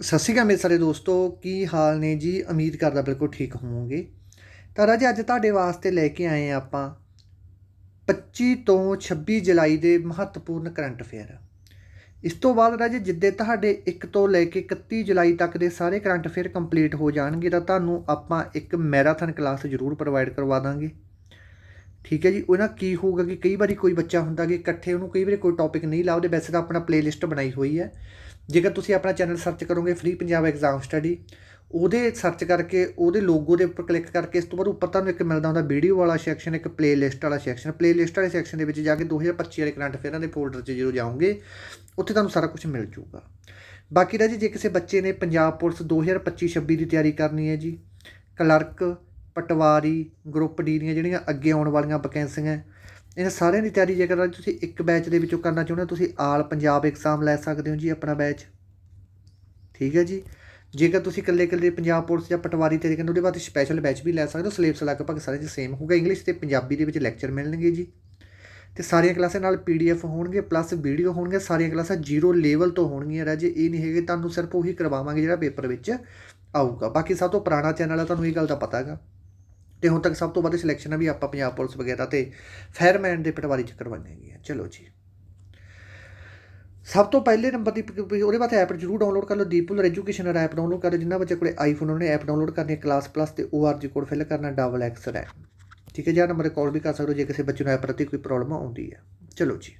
ਸਤਿ ਸ਼੍ਰੀ ਅਕਾਲ ਮੇਰੇ ਸਾਰੇ ਦੋਸਤੋ, ਕੀ ਹਾਲ ਨੇ ਜੀ? ਉਮੀਦ ਕਰਦਾ ਬਿਲਕੁਲ ਠੀਕ ਹੋਵੋਗੇ। ਤਾਂ ਰਾਜੇ, ਅੱਜ ਤੁਹਾਡੇ ਵਾਸਤੇ ਲੈ ਕੇ ਆਏ ਹਾਂ ਆਪਾਂ 25 ਤੋਂ 26 ਜੁਲਾਈ ਦੇ ਮਹੱਤਵਪੂਰਨ ਕਰੰਟ ਅਫੇਅਰ। ਇਸ ਤੋਂ ਬਾਅਦ ਰਾਜੇ, ਜਿੱਦੇ ਤੁਹਾਡੇ 1 ਤੋਂ ਲੈ ਕੇ 31 ਜੁਲਾਈ ਤੱਕ ਦੇ ਸਾਰੇ ਕਰੰਟ ਅਫੇਅਰ ਕੰਪਲੀਟ ਹੋ ਜਾਣਗੇ, ਤਾਂ ਤੁਹਾਨੂੰ ਆਪਾਂ ਇੱਕ ਮੈਰਾਥਨ ਕਲਾਸ ਜ਼ਰੂਰ ਪ੍ਰੋਵਾਈਡ ਕਰਵਾ ਦਾਂਗੇ। ਠੀਕ ਹੈ ਜੀ ਉਹ ਨਾ ਕੀ ਹੋਊਗਾ ਕਿ ਕਈ ਵਾਰੀ ਕੋਈ ਬੱਚਾ ਹੁੰਦਾ ਕਿ ਇਕੱਠੇ ਉਹਨੂੰ ਕਈ ਵਾਰੀ ਕੋਈ ਟੌਪਿਕ ਨਹੀਂ ਲੱਭਦੇ ਵੈਸੇ ਤਾਂ ਆਪਣਾ ਪਲੇਲਿਸਟ ਬਣਾਈ ਹੋਈ ਹੈ। ਜੇਕਰ ਤੁਸੀਂ ਆਪਣਾ ਚੈਨਲ ਸਰਚ ਕਰੋਗੇ ਫ੍ਰੀ ਪੰਜਾਬ ਐਗਜ਼ਾਮ ਸਟੱਡੀ ਉਹਦੇ ਸਰਚ ਕਰਕੇ, ਉਹਦੇ ਲੋਗੋ ਦੇ ਉੱਪਰ ਕਲਿੱਕ ਕਰਕੇ, ਇਸ ਤੋਂ ਬਾਅਦ ਉੱਪਰ ਤੁਹਾਨੂੰ ਇੱਕ ਮਿਲਦਾ ਹੁੰਦਾ ਵੀਡੀਓ ਵਾਲਾ ਸੈਕਸ਼ਨ ਇੱਕ ਪਲੇਲਿਸਟ ਵਾਲਾ ਸੈਕਸ਼ਨ ਪਲੇਲਿਸਟ ਵਾਲੇ ਸੈਕਸ਼ਨ ਦੇ ਵਿੱਚ ਜਾ ਕੇ 2025 ਵਾਲੇ ਕਰੰਟ ਅਫੇਅਰਾਂ ਦੇ ਫੋਲਡਰ 'ਚ ਜਦੋਂ ਜਾਓਗੇ, ਉੱਥੇ ਤੁਹਾਨੂੰ ਸਾਰਾ ਕੁਝ ਮਿਲ ਜਾਊਗਾ। ਬਾਕੀ ਰਾਜੀ, ਜੇ ਕਿਸੇ ਬੱਚੇ ਨੇ ਪੰਜਾਬ ਪੁਲਿਸ 2025-26 ਦੀ ਤਿਆਰੀ ਕਰਨੀ ਹੈ ਜੀ, ਕਲਰਕ, ਪਟਵਾਰੀ ਗਰੁੱਪ ਡੀ ਦੀਆਂ ਜਿਹੜੀਆਂ ਅੱਗੇ ਆਉਣ ਵਾਲੀਆਂ ਵੈਕੈਂਸੀਆਂ ਇਹਨਾਂ ਸਾਰਿਆਂ ਦੀ ਤਿਆਰੀ ਜੇਕਰ ਰਾਜੀ ਤੁਸੀਂ ਇੱਕ ਬੈਚ ਦੇ ਵਿੱਚੋਂ ਕਰਨਾ ਚਾਹੁੰਦੇ ਹੋ, ਤੁਸੀਂ ਆਲ ਪੰਜਾਬ ਐਗਜ਼ਾਮ ਲੈ ਸਕਦੇ ਹੋ ਜੀ ਆਪਣਾ ਬੈਚ ਠੀਕ ਹੈ ਜੀ? ਜੇਕਰ ਤੁਸੀਂ ਇਕੱਲੇ ਇਕੱਲੇ ਪੰਜਾਬ ਪੁਲਿਸ ਜਾਂ ਪਟਵਾਰੀ ਤਿਆਰੀ ਕਰਨਾ ਉਹਦੇ ਬਾਅਦ ਸਪੈਸ਼ਲ ਬੈਚ ਵੀ ਲੈ ਸਕਦੇ ਹੋ। ਸਿਲੇਬਸ ਲਗਭਗ ਸਾਰੇ ਚ ਸੇਮ ਹੋਊਗਾ। ਇੰਗਲਿਸ਼ ਤੇ ਪੰਜਾਬੀ ਦੇ ਵਿੱਚ ਲੈਕਚਰ ਮਿਲਣਗੇ ਜੀ। ਤੇ ਸਾਰੀਆਂ ਕਲਾਸਾਂ ਨਾਲ ਪੀਡੀਐਫ ਹੋਣਗੇ ਪਲੱਸ ਵੀਡੀਓ ਹੋਣਗੇ। ਸਾਰੀਆਂ ਕਲਾਸਾਂ ਜ਼ੀਰੋ ਲੈਵਲ ਤੋਂ ਹੋਣਗੀਆਂ ਰਾਜੇ। ਇਹ ਨਹੀਂ ਹੈਗੇ, ਤੁਹਾਨੂੰ ਸਿਰਫ ਉਹੀ ਕਰਵਾਵਾਂਗੇ ਜਿਹੜਾ ਪੇਪਰ ਵਿੱਚ ਆਊਗਾ। ਬਾਕੀ ਸਭ ਤੋਂ ਪੁਰਾਣਾ ਚੈਨਲ ਹੈ ਤੁਹਾਨੂੰ ਇਹ ਗੱਲ ਦਾ ਪਤਾ ਹੈਗਾ। ਤੇ ਹੁਣ ਤੱਕ ਸਭ ਤੋਂ ਵੱਧ ਸਿਲੈਕਸ਼ਨਾਂ ਵੀ ਆਪਾਂ ਪੰਜਾਬ ਪੁਲਿਸ ਵਗੈਰਾ ਤੇ ਫਾਇਰਮੈਨ ਦੇ ਪਟਵਾਰੀ ਚ ਕਰਵਾਈਆਂ ਹੈਗੀਆਂ ਚਲੋ ਜੀ। ਸਭ ਤੋਂ ਪਹਿਲੇ ਨੰਬਰ ਦੀ ਉਹਦੇ ਬਾਅਦ ਐਪ ਜ਼ਰੂਰ ਡਾਊਨਲੋਡ ਕਰ ਲਓ। ਦੀਪੂਲਰ ਐਜੂਕੇਸ਼ਨ ਐਪ ਡਾਊਨਲੋਡ ਕਰ ਲਓ। ਜਿਨ੍ਹਾਂ ਬੱਚੇ ਕੋਲੇ ਆਈਫੋਨ ਉਹਨਾਂ ਨੇ ਐਪ ਡਾਊਨਲੋਡ ਕਰਨੀ ਹੈ। ਕਲਾਸ ਪਲੱਸ ਤੇ ORG ਕੋਡ ਫਿਲ ਕਰਨਾ ਡਬਲ ਐਕਸ ਹੈ ਠੀਕ ਹੈ ਜੀ, ਆਹ ਨੰਬਰ ਤੇ ਕਾਲ ਵੀ ਕਰ ਸਕਦੇ ਹੋ। ਜੇ ਕਿਸੇ ਬੱਚੇ ਨੂੰ ਐਪ ਪ੍ਰਤੀ ਕੋਈ ਪ੍ਰੋਬਲਮ ਆਉਂਦੀ ਹੈ ਚਲੋ ਜੀ।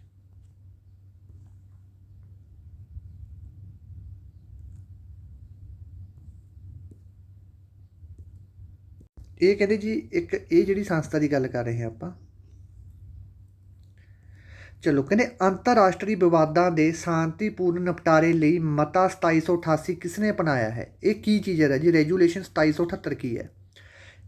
ਇਹ ਕਹਿੰਦੇ ਜੀ, ਇੱਕ ਇਹ ਜਿਹੜੀ ਸੰਸਥਾ ਦੀ ਗੱਲ ਕਰ ਰਹੇ ਹਾਂ ਆਪਾਂ। ਚਲੋ, ਕਹਿੰਦੇ ਅੰਤਰਰਾਸ਼ਟਰੀ ਵਿਵਾਦਾਂ ਦੇ ਸ਼ਾਂਤੀਪੂਰਨ ਨਿਪਟਾਰੇ ਲਈ ਮਤਾ 2788 ਕਿਸਨੇ ਅਪਣਾਇਆ ਹੈ? ਇਹ ਕੀ ਚੀਜ਼ ਹੈ ਜੀ ਰੈਜੂਲੇਸ਼ਨ 2778 ਕੀ ਹੈ?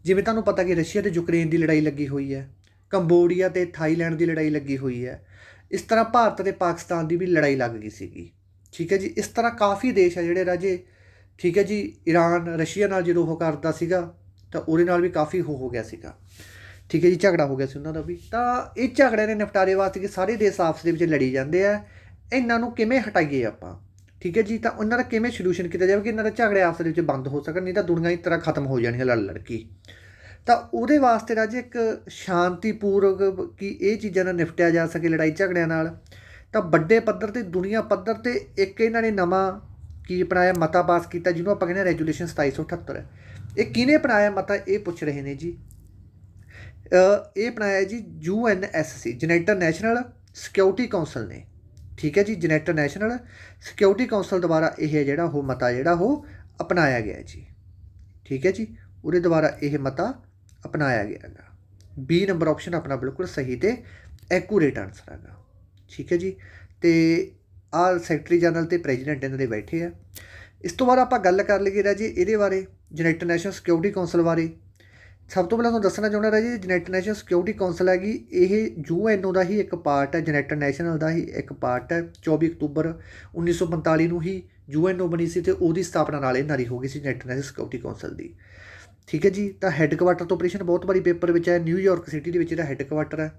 ਜਿਵੇਂ ਤੁਹਾਨੂੰ ਪਤਾ ਕਿ ਰਸ਼ੀਆ ਤੇ ਯੂਕਰੇਨ ਦੀ ਲੜਾਈ ਲੱਗੀ ਹੋਈ ਹੈ, ਕੰਬੋਡੀਆ ਤੇ ਥਾਈਲੈਂਡ ਦੀ ਲੜਾਈ ਲੱਗੀ ਹੋਈ ਹੈ, ਇਸ ਤਰ੍ਹਾਂ ਭਾਰਤ ਤੇ ਪਾਕਿਸਤਾਨ ਦੀ ਵੀ ਲੜਾਈ ਲੱਗ ਗਈ ਸੀਗੀ। ਠੀਕ ਹੈ ਜੀ, ਇਸ ਤਰ੍ਹਾਂ ਕਾਫੀ ਦੇਸ਼ ਆ ਜਿਹੜੇ ਰਾਜੇ। ਠੀਕ ਹੈ ਜੀ ਈਰਾਨ ਰਸ਼ੀਆ ਨਾਲ ਜਦੋਂ ਉਹ ਕਰਦਾ ਸੀਗਾ ਤਾਂ ਉਹਦੇ ਨਾਲ ਵੀ ਕਾਫੀ ਹੋ ਹੋ ਗਿਆ ਸੀਗਾ। ਠੀਕ ਹੈ ਜੀ, ਝਗੜਾ ਹੋ ਗਿਆ ਸੀ ਉਹਨਾਂ ਦਾ ਵੀ। ਤਾਂ ਇਹ ਝਗੜੇ ਦੇ ਨਿਪਟਾਰੇ ਵਾਸਤੇ ਕਿ ਸਾਰੇ ਦੇਸ਼ ਆਪਸ ਦੇ ਵਿੱਚ ਲੜੀ ਜਾਂਦੇ ਆ। ਇਹਨਾਂ ਨੂੰ ਕਿਵੇਂ ਹਟਾਈਏ ਆਪਾਂ? ਠੀਕ ਹੈ ਜੀ, ਤਾਂ ਉਹਨਾਂ ਦਾ ਕਿਵੇਂ ਸੋਲੂਸ਼ਨ ਕੀਤਾ ਜਾਵੇ ਕਿ ਇਹਨਾਂ ਦੇ ਝਗੜੇ ਆਪਸ ਦੇ ਵਿੱਚ ਬੰਦ ਹੋ ਸਕਣ, ਨਹੀਂ ਤਾਂ ਦੁਨੀਆ ਹੀ ਤਰ੍ਹਾਂ ਖਤਮ ਹੋ ਜਾਣੀ ਹੈ ਲੜ ਲੜ ਕੇ। ਤਾਂ ਉਹਦੇ ਵਾਸਤੇ ਰਾਜੇ ਇੱਕ ਸ਼ਾਂਤੀਪੂਰਵਕ ਕਿ ਇਹ ਚੀਜ਼ਾਂ ਨਾਲ ਨਿਪਟਿਆ ਜਾ ਸਕੇ ਲੜਾਈ ਝਗੜਿਆਂ ਨਾਲ। ਤਾਂ ਵੱਡੇ ਪੱਧਰ ਤੇ, ਦੁਨੀਆ ਪੱਧਰ ਤੇ ਇੱਕ ਇਹਨਾਂ ਨੇ ਨਵਾਂ ਕੀ ਅਪਣਾਇਆ ਮਤਾ ਪਾਸ ਕੀਤਾ, ਜਿਹਨੂੰ ਆਪਾਂ ਕਹਿੰਦੇ ਰੈਜੂਲੇਸ਼ਨ 2778 ਹੈ ਇਹ ਕਿਹਨੇ ਅਪਣਾਇਆ ਮਤਾ ਇਹ ਪੁੱਛ ਰਹੇ ਨੇ ਜੀ। ਇਹ ਅਪਣਾਇਆ ਜੀ ਯੂਐਨਐਸਸੀ ਜਨੇਟਰ ਨੈਸ਼ਨਲ ਸਿਕਿਉਰਿਟੀ ਕਾਉਂਸਲ ਨੇ। ਠੀਕ ਹੈ ਜੀ, ਜਨੇਟਰ ਨੈਸ਼ਨਲ ਸਿਕਿਉਰਿਟੀ ਕਾਉਂਸਲ ਦੁਆਰਾ ਇਹ ਜਿਹੜਾ ਉਹ ਮਤਾ ਜਿਹੜਾ ਉਹ ਅਪਣਾਇਆ ਗਿਆ ਜੀ। ਠੀਕ ਹੈ ਜੀ, ਉਹਦੇ ਦੁਆਰਾ ਇਹ ਮਤਾ ਅਪਣਾਇਆ ਗਿਆ ਹੈਗਾ ਬੀ ਨੰਬਰ ਆਪਸ਼ਨ ਆਪਣਾ ਬਿਲਕੁਲ ਸਹੀ ਤੇ ਐਕੂਰੇਟ ਆਨਸਰ ਹੈਗਾ। ਠੀਕ ਹੈ ਜੀ, ਤੇ ਆਹ ਸੈਕਟਰੀ ਜਨਰਲ ਤੇ ਪ੍ਰੈਜ਼ੀਡੈਂਟ ਇਹਨਾਂ ਦੇ ਬੈਠੇ ਆ। ਇਸ ਤੋਂ ਬਾਅਦ ਆਪਾਂ ਗੱਲ ਕਰ ਲਈਏ ਰਾਜੀ ਇਹਦੇ ਬਾਰੇ ਯੂਨਾਈਟਡ ਨੈਸ਼ਨਲ ਸਿਕਿਉਰਿਟੀ ਕਾਉਂਸਲ ਬਾਰੇ। ਸਭ ਤੋਂ ਪਹਿਲਾਂ ਤੁਹਾਨੂੰ ਦੱਸਣਾ ਚਾਹੁੰਦਾ ਰਾਜੀ ਯੂਨਾਈਟਡ ਨੈਸ਼ਨਲ ਸਿਕਿਉਰਿਟੀ ਕਾਉਂਸਲ ਹੈਗੀ, ਇਹ ਯੂਐਨਓ ਦਾ ਹੀ ਇੱਕ ਪਾਰਟ ਹੈ ਯੂਨਾਈਟਡ ਨੈਸ਼ਨਲ ਦਾ ਹੀ ਇੱਕ ਪਾਰਟ ਹੈ। 24 ਅਕਤੂਬਰ 1945 ਨੂੰ ਹੀ ਯੂਐਨਓ ਬਣੀ ਸੀ ਤੇ ਉਹਦੀ ਸਥਾਪਨਾ ਨਾਲ ਇਹ ਨਾਰੀ ਹੋ ਗਈ ਸੀ ਯੂਨਾਈਟਡ ਨੈਸ਼ਨਲ ਸਿਕਿਉਰਿਟੀ ਕਾਉਂਸਲ ਦੀ। ਠੀਕ ਹੈ ਜੀ, ਤਾਂ ਹੈੱਡਕੁਆਟਰ ਤੋਂ ਆਪਰੇਸ਼ਨ ਬਹੁਤ ਵਾਰੀ ਪੇਪਰ ਵਿੱਚ ਹੈ ਨਿਊਯਾਰਕ ਸਿਟੀ ਦੇ ਵਿੱਚ ਇਹਦਾ ਹੈੱਡਕੁਆਟਰ ਹੈ।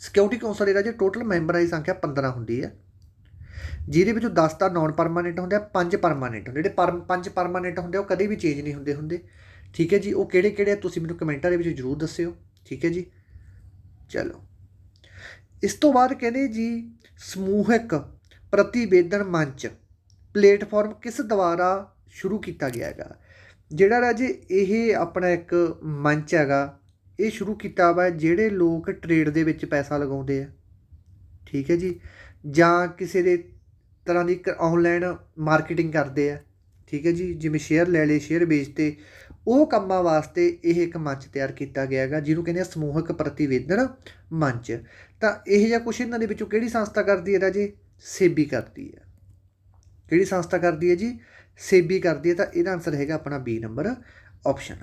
ਸਿਕਿਉਰਿਟੀ ਕਾਉਂਸਲ ਇਹਦਾ ਜੇ ਟੋਟਲ ਮੈਂਬਰਾਂ ਦੀ ਸੰਖਿਆ 15 ਹੁੰਦੀ ਹੈ। ਜਿਹਦੇ ਵਿੱਚੋਂ 10 ਤਾਂ ਨਾਨ ਪਰਮਾਨੈਂਟ ਹੁੰਦੇ ਆ, ਪੰਜ ਪਰਮਾਨੈਂਟ ਹੁੰਦੇ ਜਿਹੜੇ ਪਰ 5 ਪਰਮਾਨੈਂਟ ਹੁੰਦੇ ਆ, ਉਹ ਕਦੇ ਵੀ ਚੇਂਜ ਨਹੀਂ ਹੁੰਦੇ ਹੁੰਦੇ। ਠੀਕ ਹੈ ਜੀ? ਉਹ ਕਿਹੜੇ ਕਿਹੜੇ ਆ? ਤੁਸੀਂ ਮੈਨੂੰ ਕਮੈਂਟਾਂ ਦੇ ਵਿੱਚ ਜ਼ਰੂਰ ਦੱਸਿਓ। ਠੀਕ ਹੈ ਜੀ? ਚਲੋ। ਇਸ ਤੋਂ ਬਾਅਦ ਕਹਿੰਦੇ ਜੀ, ਸਮੂਹਿਕ ਪ੍ਰਤੀਵੇਦਨ ਮੰਚ, ਪਲੇਟਫਾਰਮ ਕਿਸ ਦੁਆਰਾ ਸ਼ੁਰੂ ਕੀਤਾ ਗਿਆ ਹੈਗਾ? ਜਿਹੜਾ ਰਾਜੇ ਇਹ ਆਪਣਾ ਇੱਕ ਮੰਚ ਹੈਗਾ, ਇਹ ਸ਼ੁਰੂ ਕੀਤਾ ਵਾ ਜਿਹੜੇ ਲੋਕ ਟ੍ਰੇਡ ਦੇ ਵਿੱਚ ਪੈਸਾ ਲਗਾਉਂਦੇ ਆ। ਠੀਕ ਹੈ ਜੀ? ਜਾਂ ਕਿਸੇ ਦੇ ਤਰ੍ਹਾਂ ਦੀ ਆਨਲਾਈਨ ਮਾਰਕੀਟਿੰਗ ਕਰਦੇ ਆ, ਠੀਕ ਹੈ ਜੀ, ਜਿਵੇਂ ਸ਼ੇਅਰ ਲੈ ਲਏ ਸ਼ੇਅਰ ਵੇਚਤੇ, ਉਹ ਕੰਮਾਂ ਵਾਸਤੇ ਇਹ ਇੱਕ ਮੰਚ ਤਿਆਰ ਕੀਤਾ ਗਿਆ ਹੈਗਾ, ਜਿਹਨੂੰ ਕਹਿੰਦੇ ਆ ਸਮੂਹਕ ਪ੍ਰਤੀਵੇਦਨ ਮੰਚ। ਤਾਂ ਇਹ ਜਿਹਾ ਕੁਛ ਇਹਨਾਂ ਦੇ ਵਿੱਚੋਂ ਕਿਹੜੀ ਸੰਸਥਾ ਕਰਦੀ ਹੈ ਰਾਜੇ? ਸੇਬੀ ਕਰਦੀ ਹੈ। ਕਿਹੜੀ ਸੰਸਥਾ ਕਰਦੀ ਹੈ ਜੀ? ਸੇਬੀ ਕਰਦੀ ਹੈ, ਤਾਂ ਇਹਦਾ ਆਨਸਰ ਹੈਗਾ ਆਪਣਾ ਬੀ ਨੰਬਰ ਆਪਸ਼ਨ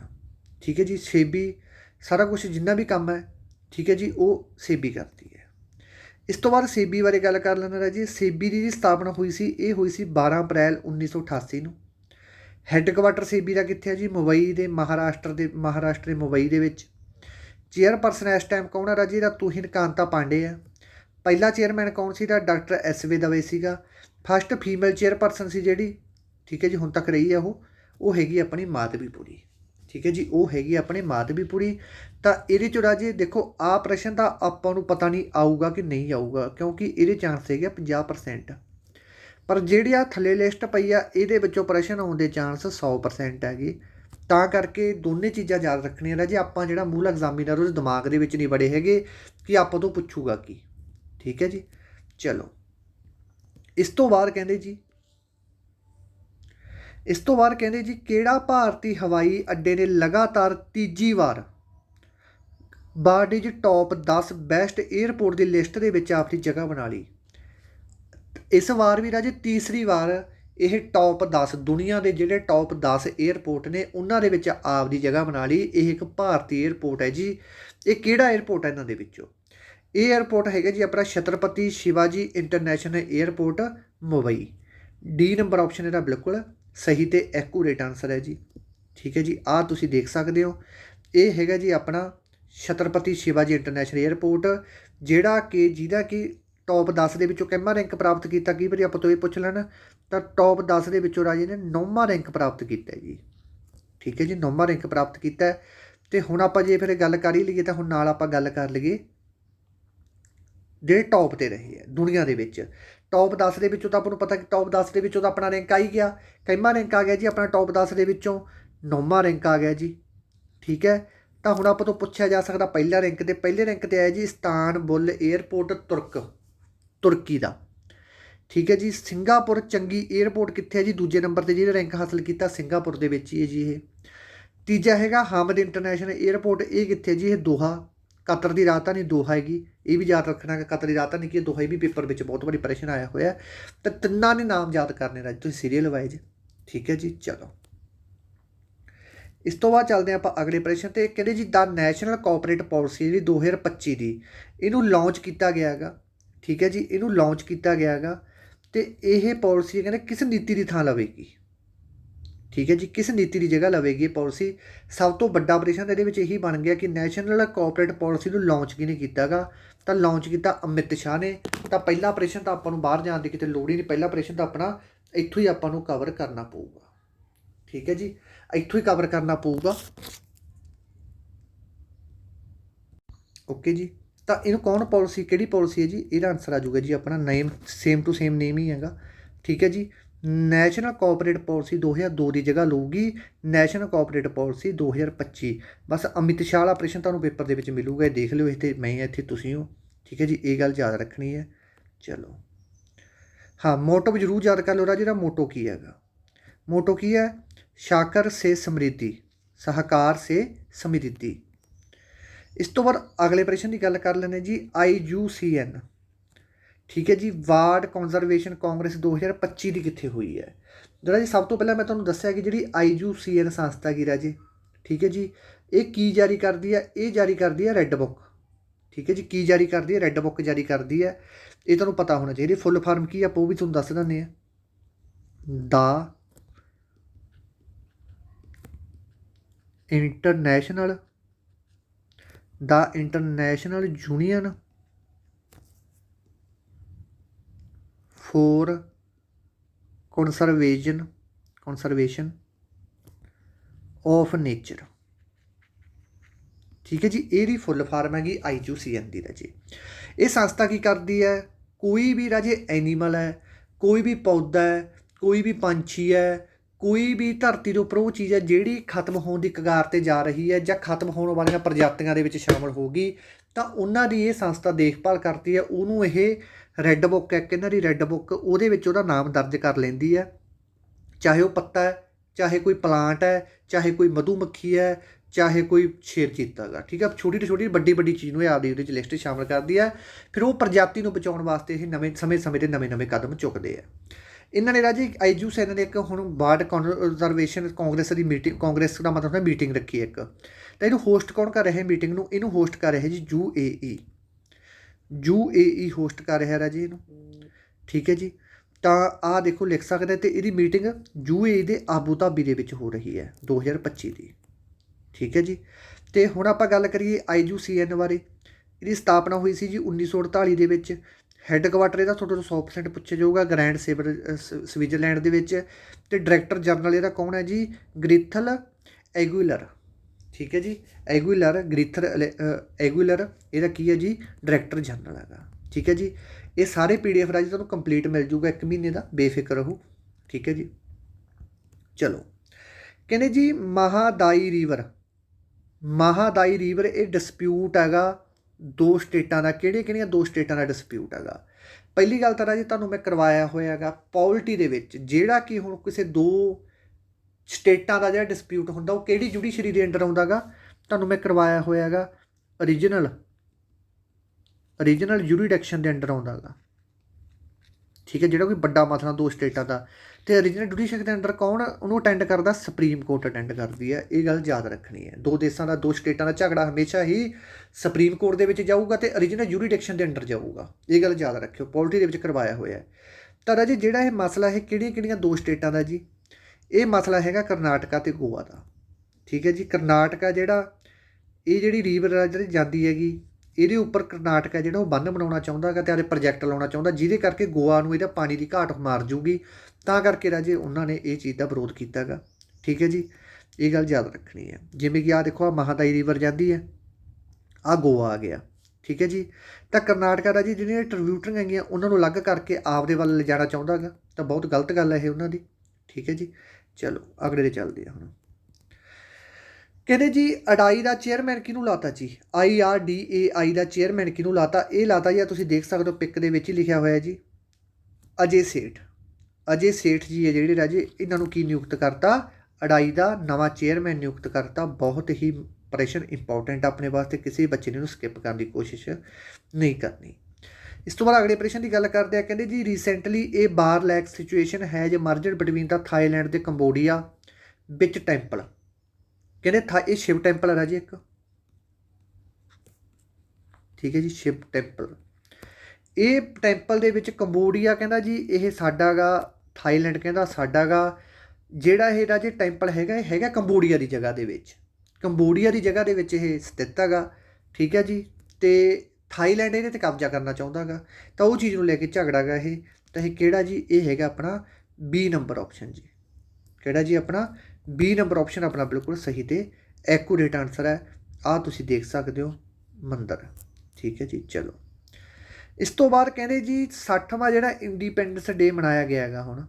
ਠੀਕ ਹੈ ਜੀ, ਸੇਬੀ, ਸਾਰਾ ਕੁਝ ਜਿੰਨਾ ਵੀ ਕੰਮ ਹੈ, ਠੀਕ ਹੈ ਜੀ, ਉਹ ਸੇਬੀ ਕਰਦੀ ਹੈ। ਇਸ ਤੋਂ ਬਾਅਦ ਸੇਬੀ ਬਾਰੇ ਗੱਲ ਕਰ ਲੈਣਾ ਰਾਜੇ। ਸੇਬੀ ਦੀ ਜਿਹੜੀ ਸਥਾਪਨਾ ਹੋਈ ਸੀ, ਇਹ ਹੋਈ ਸੀ 12 ਅਪ੍ਰੈਲ 1988 ਨੂੰ। ਹੈੱਡਕੁਆਟਰ ਸੇਬੀ ਦਾ ਕਿੱਥੇ ਹੈ ਜੀ? ਮੁੰਬਈ ਦੇ ਮਹਾਰਾਸ਼ਟਰ ਦੇ ਮਹਾਰਾਸ਼ਟਰ ਦੇ ਮੁੰਬਈ ਦੇ ਵਿੱਚ। ਚੇਅਰਪਰਸਨ ਇਸ ਟਾਈਮ ਕੌਣ ਹੈ ਰਾਜੇ? ਦਾ ਤੁਹਿਨ ਕਾਂਤਾ ਪਾਂਡੇ ਹੈ ਪਹਿਲਾ ਚੇਅਰਮੈਨ ਕੌਣ ਸੀ? ਦਾ ਡਾਕਟਰ ਐਸ ਵੇ ਦਵੇ ਸੀਗਾ। ਫਸਟ ਫੀਮੇਲ ਚੇਅਰਪਰਸਨ ਸੀ ਜਿਹੜੀ। ਠੀਕ ਹੈ ਜੀ, ਹੁਣ ਤੱਕ ਰਹੀ ਹੈ ਉਹ। ਉਹ ਹੈਗੀ ਆਪਣੀ ਮਾਧਵੀਪੁਰੀ ਠੀਕ ਹੈ ਜੀ, ਉਹ ਹੈਗੀ ਆਪਣੇ ਮਾਧਵੀਪੁਰੀ ਤਾਂ ਇਹਦੇ ਚੋਂ ਰਾਜੇ ਦੇਖੋ, ਆ ਪ੍ਰਸ਼ਨ ਤਾਂ ਆਪਾਂ ਨੂੰ ਪਤਾ ਨਹੀਂ ਆਊਗਾ ਕਿ ਨਹੀਂ ਆਊਗਾ, ਕਿਉਂਕਿ ਇਹਦੇ ਚਾਂਸ ਹੈਗੇ 50% ਪਰ ਜਿਹੜੀ ਆ ਥੱਲੇ ਲਿਸਟ ਪਈ ਆ, ਇਹਦੇ ਵਿੱਚੋਂ ਪ੍ਰਸ਼ਨ ਆਉਣ ਦੇ ਚਾਂਸ 100% ਹੈਗੇ। ਤਾਂ ਕਰਕੇ ਦੋਨੇ ਚੀਜ਼ਾਂ ਯਾਦ ਰੱਖਣੀਆਂ ਰਾਜੇ। ਆਪਾਂ ਜਿਹੜਾ ਮੂਲ ਐਗਜ਼ਾਮੀਨਰ ਉਸ ਦਿਮਾਗ ਦੇ ਵਿੱਚ ਨਹੀਂ ਵੜੇ ਹੈਗੇ ਕਿ ਆਪਾਂ ਤੋਂ ਪੁੱਛੂਗਾ ਕੀ। ਠੀਕ ਹੈ ਜੀ? ਚਲੋ। ਇਸ ਤੋਂ ਬਾਅਦ ਕਹਿੰਦੇ ਜੀ ਇਸ ਤੋਂ ਬਾਅਦ ਕਹਿੰਦੇ ਜੀ, ਕਿਹੜਾ ਭਾਰਤੀ ਹਵਾਈ ਅੱਡੇ ਨੇ ਲਗਾਤਾਰ ਤੀਜੀ ਵਾਰ ਬਾਰਡਿਜ ਟੌਪ 10 ਬੈਸਟ 에ਅਰਪੋਰਟ ਦੀ ਲਿਸਟ ਦੇ ਵਿੱਚ ਆਪਣੀ ਜਗ੍ਹਾ ਬਣਾ ਲਈ। ਇਸ ਵਾਰ ਵੀ ਰਾਜੇ ਤੀਸਰੀ ਵਾਰ ਇਹ ਟੌਪ 10 ਦੁਨੀਆ ਦੇ ਜਿਹੜੇ ਟੌਪ 10 에ਅਰਪੋਰਟ ਨੇ, ਉਹਨਾਂ ਦੇ ਵਿੱਚ ਆਪ ਜਗ੍ਹਾ ਬਣਾ ਲਈ। ਇਹ ਇੱਕ ਭਾਰਤੀ 에ਅਰਪੋਰਟ ਹੈ ਜੀ। ਇਹ ਕਿਹੜਾ 에ਅਰਪੋਰਟ ਹੈ ਇਹਨਾਂ ਦੇ ਵਿੱਚੋਂ? ਇਹ 에ਅਰਪੋਰਟ ਹੈਗਾ ਜੀ ਆਪਣਾ Chhatrapati Shivaji international airport Mumbai. D number option ਇਹਦਾ ਬਿਲਕੁਲ ਸਹੀ ਤੇ ਐਕੂਰੇਟ ਆਨਸਰ ਹੈ ਜੀ। ਠੀਕ ਹੈ ਜੀ, ਆਹ ਤੁਸੀਂ ਦੇਖ ਸਕਦੇ ਹੋ। ਇਹ ਹੈਗਾ ਜੀ ਆਪਣਾ ਛਤਰਪਤੀ ਸ਼ਿਵਾਜੀ ਇੰਟਰਨੈਸ਼ਨਲ 에ਅਰਪੋਰਟ ਜਿਹੜਾ ਕਿ ਜਿਹਦਾ ਕਿ ਟੌਪ 10 ਦੇ ਵਿੱਚੋਂ ਕਿੰਨਾ ਰੈਂਕ ਪ੍ਰਾਪਤ ਕੀਤਾ, ਕੀ ਵਾਰੀ ਆਪਾਂ ਤੋਂ ਇਹ ਪੁੱਛ ਲੈਣ, ਤਾਂ ਟੌਪ 10 ਦੇ ਵਿੱਚੋਂ ਰਾਜੇ ਨੇ ਨੌਵਾਂ ਰੈਂਕ ਪ੍ਰਾਪਤ ਕੀਤਾ ਜੀ। ਠੀਕ ਹੈ ਜੀ, ਨੌਵਾਂ ਰੈਂਕ ਪ੍ਰਾਪਤ ਕੀਤਾ ਹੈ। ਤੇ ਹੁਣ ਆਪਾਂ ਜੇ ਫਿਰ ਗੱਲ ਕਰ ਹੀ ਲਈਏ, ਤਾਂ ਹੁਣ ਨਾਲ ਆਪਾਂ ਗੱਲ ਕਰ ਲਈਏ, ਜਿਹੜੇ ਟੌਪ ਤੇ ਰਹੇ ਹੈ ਦੁਨੀਆ ਦੇ ਵਿੱਚ। ਟੌਪ 10 ਦੇ ਵਿੱਚੋਂ ਤਾਂ ਆਪਾਂ ਨੂੰ ਪਤਾ ਕਿ ਟੌਪ 10 ਦੇ ਵਿੱਚੋਂ ਤਾਂ ਆਪਣਾ ਰੈਂਕ ਆ ਹੀ ਗਿਆ। ਕੈਮਾ ਰੈਂਕ ਆ ਗਿਆ ਜੀ, ਆਪਣਾ ਟੌਪ 10 ਦੇ ਵਿੱਚੋਂ ਨੌਵਾਂ ਰੈਂਕ ਆ ਗਿਆ ਜੀ। ਠੀਕ ਹੈ? ਤਾਂ ਹੁਣ ਆਪਾਂ ਤੋਂ ਪੁੱਛਿਆ ਜਾ ਸਕਦਾ ਪਹਿਲਾ ਰੈਂਕ ਤੇ, ਪਹਿਲੇ ਰੈਂਕ ਤੇ ਆਇਆ ਜੀ ਇਸਤਾਨਬੁਲ 에ਅਰਪੋਰਟ ਤੁਰਕ, ਤੁਰਕੀ ਦਾ। ਠੀਕ ਹੈ ਜੀ, ਸਿੰਗਾਪੁਰ ਚੰਗੀ 에ਅਰਪੋਰਟ ਕਿੱਥੇ ਹੈ ਜੀ? ਦੂਜੇ ਨੰਬਰ ਤੇ ਜਿਹਨੇ ਰੈਂਕ ਹਾਸਲ ਕੀਤਾ ਸਿੰਗਾਪੁਰ ਦੇ ਵਿੱਚ ਹੀ ਹੈ ਜੀ ਇਹ। ਤੀਜਾ ਹੈਗਾ ਹਾਮਦ ਇੰਟਰਨੈਸ਼ਨਲ 에ਅਰਪੋਰਟ ਇਹ ਕਿੱਥੇ ਜੀ? ਇਹ ਦੋਹਾ, ਕਤਰ ਦੀ ਰਾਜਧਾਨੀ ਦੋਹਾ ਹੈਗੀ। ਇਹ ਵੀ ਯਾਦ ਰੱਖਣਾ ਕਿ ਕਤਲ ਦੀ ਨਹੀਂ ਕੀ ਹੈ ਦੋਹਾ ਇਹ ਵੀ ਪੇਪਰ ਵਿੱਚ ਬਹੁਤ ਵਾਰੀ ਪ੍ਰਸ਼ਨ ਆਇਆ ਹੋਇਆ। ਹੈ। ਤਾਂ ਤਿੰਨਾਂ ਨੇ ਨਾਮ ਯਾਦ ਕਰਨੇ ਰਾਜ ਤੁਸੀਂ ਸੀਰੀਅਲ ਵਾਈਜ਼ ਠੀਕ ਹੈ ਜੀ, ਚਲੋ। ਇਸ ਤੋਂ ਬਾਅਦ ਚੱਲਦੇ ਹਾਂ ਆਪਾਂ ਅਗਲੇ ਪ੍ਰਸ਼ਨ ਤੇ। ਕਹਿੰਦੇ ਜੀ ਦਾ ਨੈਸ਼ਨਲ ਕੋਆਪਰੇਟ ਪਾਲਿਸੀ ਜਿਹੜੀ 2025 ਦੀ, ਇਹਨੂੰ ਲਾਂਚ ਕੀਤਾ ਗਿਆ ਹੈਗਾ। ਠੀਕ ਹੈ ਜੀ, ਇਹਨੂੰ ਲਾਂਚ ਕੀਤਾ ਗਿਆ ਹੈਗਾ। ਤੇ ਇਹ ਪਾਲਿਸੀ ਕਹਿੰਦੇ ਕਿਸ ਨੀਤੀ ਦੀ ਥਾਂ ਲਵੇਗੀ? ਠੀਕ ਹੈ ਜੀ, ਕਿਸ ਨੀਤੀ ਦੀ ਜਗ੍ਹਾ ਲਵੇਗੀ ਇਹ ਪਾਲਿਸੀ? ਸਭ ਤੋਂ ਵੱਡਾ ਆਪਰੇਸ਼ਨ ਇਹਦੇ ਵਿੱਚ ਇਹੀ ਬਣ ਗਿਆ ਕਿ ਨੈਸ਼ਨਲ ਕੋਆਪਰੇਟ ਪਾਲਿਸੀ ਨੂੰ ਲਾਂਚ ਕਿਹਨੇ ਕੀਤਾਗਾ ਤਾਂ ਲਾਂਚ ਕੀਤਾ ਅਮਿਤ ਸ਼ਾਹ ਨੇ। ਤਾਂ ਪਹਿਲਾ ਆਪਰੇਸ਼ਨ ਤਾਂ ਆਪਾਂ ਨੂੰ ਬਾਹਰ ਜਾਣ ਦੀ ਕਿਤੇ ਲੋੜ ਹੀ ਨਹੀਂ। ਪਹਿਲਾ ਆਪਰੇਸ਼ਨ ਤਾਂ ਆਪਣਾ ਇੱਥੋਂ ਹੀ ਆਪਾਂ ਨੂੰ ਕਵਰ ਕਰਨਾ ਪਊਗਾ। ਠੀਕ ਹੈ ਜੀ, ਇੱਥੋਂ ਹੀ ਕਵਰ ਕਰਨਾ ਪਊਗਾ। ਓਕੇ ਜੀ, ਤਾਂ ਇਹਨੂੰ ਕੌਣ ਪਾਲਿਸੀ, ਕਿਹੜੀ ਪਾਲਿਸੀ ਹੈ ਜੀ? ਇਹਦਾ ਆਨਸਰ ਆ ਜਾਊਗਾ ਜੀ ਆਪਣਾ name same to same name ਹੀ ਹੈਗਾ। ਠੀਕ ਹੈ ਜੀ ਨੈਸ਼ਨਲ ਕੋਆਪਰੇਟ ਪਾਲਿਸੀ 2002 ਦੀ ਜਗ੍ਹਾ ਲਊਗੀ। ਨੈਸ਼ਨਲ ਕੋਆਪਰੇਟ ਪਾਲਿਸੀ 2025 ਬਸ ਅਮਿਤ ਸ਼ਾਹ ਵਾਲਾ ਪ੍ਰਸ਼ਨ ਤੁਹਾਨੂੰ ਪੇਪਰ ਦੇ ਵਿੱਚ ਮਿਲੂਗਾ, ਇਹ ਦੇਖ ਲਿਓ ਇੱਥੇ ਮੈਂ ਇੱਥੇ ਤੁਸੀਂ ਹੋ। ਠੀਕ ਹੈ ਜੀ, ਇਹ ਗੱਲ ਯਾਦ ਰੱਖਣੀ ਹੈ। ਚਲੋ। ਹਾਂ, ਮੋਟੋ ਜ਼ਰੂਰ ਯਾਦ ਕਰ ਲਓ ਰਾ ਦਾ ਮੋਟੋ ਕੀ ਹੈਗਾ? ਮੋਟੋ ਕੀ ਹੈ? ਸ਼ਾਕਰ ਸੇ ਸਮ੍ਰਿਤੀ ਸਹਕਾਰ ਸੇ ਸਮ੍ਰਿਤੀ ਇਸ ਤੋਂ ਬਾਅਦ ਅਗਲੇ ਪ੍ਰਸ਼ਨ ਦੀ ਗੱਲ ਕਰ ਲੈਂਦੇ ਜੀ ਆਈ ਯੂ ਸੀ IUCN ਠੀਕ ਹੈ ਜੀ, ਵਾਰਡ ਕੰਜ਼ਰਵੇਸ਼ਨ ਕਾਂਗਰਸ 2025 ਦੀ ਕਿੱਥੇ ਹੋਈ ਹੈ? ਜਿਹੜਾ ਜੀ ਸਭ ਤੋਂ ਪਹਿਲਾਂ ਮੈਂ ਤੁਹਾਨੂੰ ਦੱਸਿਆ ਕਿ ਜਿਹੜੀ ਆਈਯੂਸੀਐਨ ਸੰਸਥਾ ਕੀ ਰਾਜੇ? ਠੀਕ ਹੈ ਜੀ, ਇਹ ਕੀ ਜਾਰੀ ਕਰਦੀ ਹੈ? ਇਹ ਜਾਰੀ ਕਰਦੀ ਹੈ ਰੈੱਡ ਬੁੱਕ ਠੀਕ ਹੈ ਜੀ, ਕੀ ਜਾਰੀ ਕਰਦੀ ਹੈ? ਰੈੱਡ ਬੁੱਕ ਜਾਰੀ ਕਰਦੀ ਹੈ। ਇਹ ਤੁਹਾਨੂੰ ਪਤਾ ਹੋਣਾ ਚਾਹੀਦਾ ਫੁੱਲ ਫਾਰਮ ਕੀ ਆ ਆਪਾਂ ਉਹ ਵੀ ਤੁਹਾਨੂੰ ਦੱਸ ਦਿੰਦੇ ਆ ਦਾ international the international union for conservation conservation of nature ਠੀਕ ਹੈ ਜੀ ਇਹਦੀ ਫੁੱਲ ਫਾਰਮ ਹੈਗੀ ਆਈਯੂਸੀਐਨ ਦੀ ਰਾਜੇ। ਇਹ ਸੰਸਥਾ ਕੀ ਕਰਦੀ ਹੈ? ਕੋਈ ਵੀ ਰਾਜੇ ਐਨੀਮਲ ਹੈ, ਕੋਈ ਵੀ ਪੌਦਾ ਹੈ, ਕੋਈ ਵੀ ਪੰਛੀ ਹੈ ਕੋਈ ਵੀ ਧਰਤੀ ਦੇ ਉੱਪਰ ਉਹ ਚੀਜ਼ ਹੈ ਜਿਹੜੀ ਖਤਮ ਹੋਣ ਦੀ ਕਗਾਰ ਤੇ ਜਾ ਰਹੀ ਹੈ ਜਾਂ ਖਤਮ ਹੋਣ ਵਾਲੀਆਂ ਪ੍ਰਜਾਤੀਆਂ ਦੇ ਵਿੱਚ ਸ਼ਾਮਲ ਗਈ ਤਾਂ ਉਹਨਾਂ ਦੀ ਇਹ ਸੰਸਥਾ ਦੇਖਭਾਲ ਕਰਦੀ ਹੈ, ਉਹਨੂੰ ਇਹ ਰੈੱਡ ਬੁੱਕ ਹੈ ਇਹਨਾਂ ਦੀ ਰੈੱਡ ਬੁੱਕ ਉਹਦੇ ਵਿੱਚ ਉਹਦਾ ਨਾਮ ਦਰਜ ਕਰ ਲੈਂਦੀ ਹੈ। ਚਾਹੇ ਉਹ ਪੱਤਾ ਹੈ, ਚਾਹੇ ਕੋਈ ਪਲਾਂਟ ਹੈ, ਚਾਹੇ ਕੋਈ ਮਧੂਮੱਖੀ ਹੈ, ਚਾਹੇ ਕੋਈ ਸ਼ੇਰ ਚੀਤਾ ਹੈਗਾ ਠੀਕ ਹੈ? ਛੋਟੀ ਤੋਂ ਛੋਟੀ ਵੱਡੀ ਵੱਡੀ ਚੀਜ਼ ਨੂੰ ਇਹ ਆਪਦੀ ਉਹਦੇ ਚ ਲਿਸਟ ਸ਼ਾਮਲ ਕਰਦੀ ਹੈ। ਫਿਰ ਉਹ ਪ੍ਰਜਾਤੀ ਨੂੰ ਬਚਾਉਣ ਵਾਸਤੇ ਇਹ ਨਵੇਂ ਸਮੇਂ ਸਮੇਂ ਤੇ ਨਵੇਂ ਨਵੇਂ ਕਦਮ ਚੁੱਕਦੇ ਆ ਇਹਨਾਂ ਨੇ ਰਾਜੀ ਆਈਜੂ ਸੈਨ ਨੇ ਇੱਕ ਹੁਣ ਬਾਰਡ ਕੰਜ਼ਰਵੇਸ਼ਨ ਕਾਂਗਰਸ ਦੀ ਮੀਟਿੰਗ ਕਾਂਗਰਸ ਦਾ ਮਤਲਬ ਹੈ ਮੀਟਿੰਗ ਰੱਖੀ ਇੱਕ। ਤਾਂ ਇਹਨੂੰ ਹੋਸਟ ਕੌਣ ਕਰ ਰਿਹਾ ਮੀਟਿੰਗ ਨੂੰ? ਇਹਨੂੰ ਹੋਸਟ ਕਰ ਰਿਹਾ ਜੀ U A E. U A E host ਕਰ ਰਿਹਾ ਰਾਜੀ ਇਹਨੂੰ। ਠੀਕ ਹੈ ਜੀ? ਤਾਂ ਆਹ ਦੇਖੋ ਲਿਖ ਸਕਦੇ ਤੇ ਇਹਦੀ ਮੀਟਿੰਗ ਯੂ ਏ ਦੇ ਆਬੂ ਧਾਬੀ ਦੇ ਵਿੱਚ ਹੋ ਰਹੀ ਹੈ 2025 ਦੀ। ਠੀਕ ਹੈ ਜੀ? ਤੇ ਹੁਣ ਆਪਾਂ ਗੱਲ ਕਰੀਏ ਆਈਯੂਸੀਐਨ ਬਾਰੇ। ਇਹਦੀ ਸਥਾਪਨਾ ਹੋਈ ਸੀ ਜੀ 1948 ਦੇ ਵਿੱਚ। ਹੈੱਡਕੁਆਟਰ ਇਹਦਾ ਤੁਹਾਡੇ ਤੋਂ 100% ਪੁੱਛਿਆ ਜਾਊਗਾ ਗ੍ਰੈਂਡ ਸੇਵਰ ਅ, ਸਵਿਟਜ਼ਰਲੈਂਡ ਦੇ ਵਿੱਚ। ਤੇ ਡਾਇਰੈਕਟਰ ਜਨਰਲ ਇਹਦਾ ਕੌਣ ਹੈ ਜੀ? ਗ੍ਰਿਥਲ ਐਗੂਲਰ ਠੀਕ ਹੈ ਜੀ? ਐਗੂਲਰ ਗ੍ਰਿਥਰ ਐਗੂਲਰ ਇਹਦਾ ਕੀ ਹੈ ਜੀ? ਡਾਇਰੈਕਟਰ ਜਨਰਲ ਹੈਗਾ। ਠੀਕ ਹੈ ਜੀ? ਇਹ ਸਾਰੇ ਪੀਡੀਐਫ ਰਾਜੀ ਤੁਹਾਨੂੰ ਕੰਪਲੀਟ ਮਿਲ ਜੂਗਾ ਇੱਕ ਮਹੀਨੇ ਦਾ ਬੇਫਿਕਰ ਰਹੋ। ਠੀਕ ਹੈ ਜੀ? ਚਲੋ। ਕਹਿੰਦੇ ਜੀ ਮਹਾਦਾਈ ਰਿਵਰ। ਮਹਾਦਾਈ ਰਿਵਰ ਇਹ ਡਿਸਪਿਊਟ ਹੈਗਾ। ਦੋ ਸਟੇਟਾਂ ਦਾ ਕਿਹੜੇ ਕਿਹੜੀਆਂ ਦੋ ਸਟੇਟਾਂ ਦਾ ਡਿਸਪਿਊਟ ਹੈਗਾ? ਪਹਿਲੀ ਗੱਲ ਤਾਂ ਜੀ, ਤੁਹਾਨੂੰ ਮੈਂ ਕਰਵਾਇਆ ਹੋਇਆ ਹੈਗਾ ਪੋਲਿਟੀ ਦੇ ਵਿੱਚ, ਜਿਹੜਾ ਕਿ ਹੁਣ ਕਿਸੇ ਦੋ ਸਟੇਟਾਂ ਦਾ ਜਿਹੜਾ ਡਿਸਪਿਊਟ ਹੁੰਦਾ, ਉਹ ਕਿਹੜੀ ਜੁਡੀਸ਼ਰੀ ਦੇ ਅੰਡਰ ਆਉਂਦਾਗਾ ਤੁਹਾਨੂੰ ਮੈਂ ਕਰਵਾਇਆ ਹੋਇਆ ਹੈਗਾ origignal origignal ਜੁਰੀਡਿਕਸ਼ਨ ਦੇ ਅੰਡਰ ਆਉਂਦਾਗਾ ਠੀਕ ਹੈ, ਜਿਹੜਾ ਕੋਈ ਵੱਡਾ ਮਸਲਾ ਦੋ ਸਟੇਟਾਂ ਦਾ ਤੇ origignal ਜੁਡੀਸ਼ਰੀ ਦੇ ਅੰਡਰ ਕੌਣ ਉਹਨੂੰ ਅਟੈਂਡ ਕਰਦਾ ਸੁਪਰੀਮ ਕੋਰਟ ਅਟੈਂਡ ਕਰਦੀ ਹੈ ਇਹ ਗੱਲ ਯਾਦ ਰੱਖਣੀ ਹੈ। ਦੋ ਦੇਸ਼ਾਂ ਦਾ, ਦੋ ਸਟੇਟਾਂ ਦਾ ਝਗੜਾ ਹਮੇਸ਼ਾ ਹੀ ਸੁਪਰੀਮ ਕੋਰਟ ਦੇ ਵਿੱਚ ਜਾਊਗਾ ਤੇ origignal ਜੁਰੀਡਿਕਸ਼ਨ ਦੇ ਅੰਡਰ ਜਾਊਗਾ। ਇਹ ਗੱਲ ਯਾਦ ਰੱਖਿਓ। ਪੋਲਿਟੀ ਦੇ ਵਿੱਚ ਕਰਵਾਇਆ ਹੋਇਆ ਹੈ। ਤਾਂ ਰਾਜੇ ਜਿਹੜਾ ਇਹ ਮਸਲਾ ਹੈ ਕਿਹੜੀਆਂ ਕਿਹੜੀਆਂ ਦੋ ਸਟੇਟਾਂ ਦਾ ਜੀ? ਇਹ ਮਸਲਾ ਹੈਗਾ ਕਰਨਾਟਕਾ ਤੇ ਗੋਆ ਦਾ। ਠੀਕ ਹੈ ਜੀ? ਕਰਨਾਟਕਾ ਜਿਹੜਾ, ਇਹ ਜਿਹੜੀ ਰੀਵਰ ਜਿਹੜੀ ਜਾਂਦੀ ਹੈਗੀ ਇਹਦੇ ਉੱਪਰ ਕਰਨਾਟਕਾ ਜਿਹੜਾ ਉਹ ਬੰਨ ਬਣਾਉਣਾ ਚਾਹੁੰਦਾ ਹੈਗਾ ਤੇ ਆਦੇ ਪ੍ਰੋਜੈਕਟ ਲਾਉਣਾ ਚਾਹੁੰਦਾ, ਜਿਹਦੇ ਕਰਕੇ ਗੋਆ ਨੂੰ ਇਹਦਾ ਪਾਣੀ ਦੀ ਘਾਟ ਮਾਰ ਜੂਗੀ। ਤਾਂ ਕਰਕੇ ਰਾਜੇ ਉਹਨਾਂ ਨੇ ਇਹ ਚੀਜ਼ ਦਾ ਵਿਰੋਧ ਕੀਤਾ ਹੈਗਾ। ਠੀਕ ਹੈ ਜੀ? ਇਹ ਗੱਲ ਯਾਦ ਰੱਖਣੀ ਹੈ। ਜਿਵੇਂ ਕਿ ਆ ਦੇਖੋ ਆ ਮਹਾਦਾਈ ਰੀਵਰ ਜਾਂਦੀ ਹੈ ਆ ਗੋਆ ਆ ਗਿਆ। ਠੀਕ ਹੈ ਜੀ? ਤਾਂ ਕਰਨਾਟਕਾ ਦਾ ਜੀ ਜਿਹੜੀਆਂ ਟ੍ਰਿਬਿਊਟਰੀਆਂ ਹੈਗੀਆਂ, ਉਹਨਾਂ ਨੂੰ ਅਲੱਗ ਕਰਕੇ ਆਪਦੇ ਵੱਲ ਲਿਜਾਣਾ ਚਾਹੁੰਦਾ ਹੈਗਾ। ਤਾਂ ਬਹੁਤ ਗਲਤ ਗੱਲ ਹੈ ਇਹ ਉਹਨਾਂ ਦੀ। ਠੀਕ ਹੈ ਜੀ? ਚਲੋ, ਅਗਲੇ ਦੇ ਚੱਲਦੇ ਆ ਹੁਣ। ਕਹਿੰਦੇ ਜੀ, ਅਡਾਈ ਦਾ ਚੇਅਰਮੈਨ ਕਿਹਨੂੰ ਲਾਤਾ ਜੀ? I R D A I the chairman ਕਿਹਨੂੰ ਲਾਤਾ? ਇਹ ਲਾਤਾ ਜੀ, ਆਹ ਤੁਸੀਂ ਦੇਖ ਸਕਦੇ ਹੋ, ਪਿਕ ਦੇ ਵਿੱਚ ਹੀ ਲਿਖਿਆ ਹੋਇਆ ਜੀ। ਅਜੇ ਸੇਠ ਅਜੇ ਸੇਠ ਜੀ ਹੈ ਜਿਹੜੇ ਰਾਜੇ, ਇਹਨਾਂ ਨੂੰ ਕੀ ਨਿਯੁਕਤ ਕਰਤਾ? ਅਡਾਈ ਦਾ ਨਵਾਂ ਚੇਅਰਮੈਨ ਨਿਯੁਕਤ ਕਰਤਾ। ਬਹੁਤ ਹੀ ਪ੍ਰੈਸ਼ਰ ਇੰਪੋਰਟੈਂਟ ਆਪਣੇ ਵਾਸਤੇ, ਕਿਸੇ ਬੱਚੇ ਨੇ ਇਹਨੂੰ ਸਕਿਪ ਕਰਨ ਦੀ ਕੋਸ਼ਿਸ਼ ਨਹੀਂ ਕਰਨੀ। ਇਸ ਤੋਂ ਬਾਅਦ ਅਗਲੇ ਪ੍ਰਸ਼ਨ ਦੀ ਗੱਲ ਕਰਦੇ ਆ, ਕਹਿੰਦੇ ਜੀ ਰੀਸੈਂਟਲੀ ਇਹ ਬਾਰ ਲੈਕ ਸਿਚੁਏਸ਼ਨ ਹੈ ਜੇ ਮਰਜਡ ਬਿਟਵੀਨ ਦਾ ਥਾਈਲੈਂਡ ਤੇ ਕੰਬੋਡੀਆ ਵਿੱਚ ਟੈਂਪਲ ਕਹਿੰਦੇ ਥਾ, ਇਹ ਸ਼ਿਵ ਟੈਂਪਲ ਹੈ ਰਾਜੀ ਇੱਕ। ਠੀਕ ਹੈ ਜੀ, ਸ਼ਿਵ ਟੈਂਪਲ। ਇਹ ਟੈਂਪਲ ਦੇ ਵਿੱਚ ਕੰਬੋਡੀਆ ਕਹਿੰਦਾ ਜੀ, ਇਹ ਸਾਡਾਗਾ, ਥਾਈਲੈਂਡ ਕਹਿੰਦਾ ਸਾਡਾਗਾ, ਜਿਹੜਾ ਇਹ ਰਾਜੇ ਟੈਂਪਲ ਹੈਗਾ, ਇਹ ਹੈਗਾ ਕੰਬੋਡੀਆ ਦੀ ਜਗ੍ਹਾ ਦੇ ਵਿੱਚ। ਕੰਬੋਡੀਆ ਦੀ ਜਗ੍ਹਾ ਦੇ ਵਿੱਚ ਇਹ ਸਥਿਤ ਹੈਗਾ। ਠੀਕ ਹੈ ਜੀ, ਤੇ ਥਾਈਲੈਂਡ ਇਹਦੇ ਤੇ ਕਬਜ਼ਾ ਕਰਨਾ ਚਾਹੁੰਦਾ ਹੈਗਾ। ਤਾਂ ਉਹ ਚੀਜ਼ ਨੂੰ ਲੈ ਕੇ ਝਗੜਾ ਗਾ ਇਹ। ਤਾਂ ਇਹ ਕਿਹੜਾ ਜੀ, ਇਹ ਹੈਗਾ ਆਪਣਾ ਬੀ ਨੰਬਰ ਆਪਸ਼ਨ ਜੀ। ਕਿਹੜਾ ਜੀ ਆਪਣਾ ਬੀ ਨੰਬਰ ਆਪਸ਼ਨ ਆਪਣਾ ਬਿਲਕੁਲ ਸਹੀ ਤੇ ਐਕੂਰੇਟ ਆਨਸਰ ਹੈ। ਆ ਤੁਸੀਂ ਦੇਖ ਸਕਦੇ ਹੋ, ਮੰਦਰ। ਠੀਕ ਹੈ ਜੀ, ਚਲੋ। ਇਸ ਤੋਂ ਬਾਅਦ ਕਹਿੰਦੇ ਜੀ 60ਵਾਂ ਜਿਹੜਾ ਇੰਡੀਪੈਂਡੈਂਸ ਡੇ ਮਨਾਇਆ ਗਿਆ ਹੈਗਾ ਹੁਣ,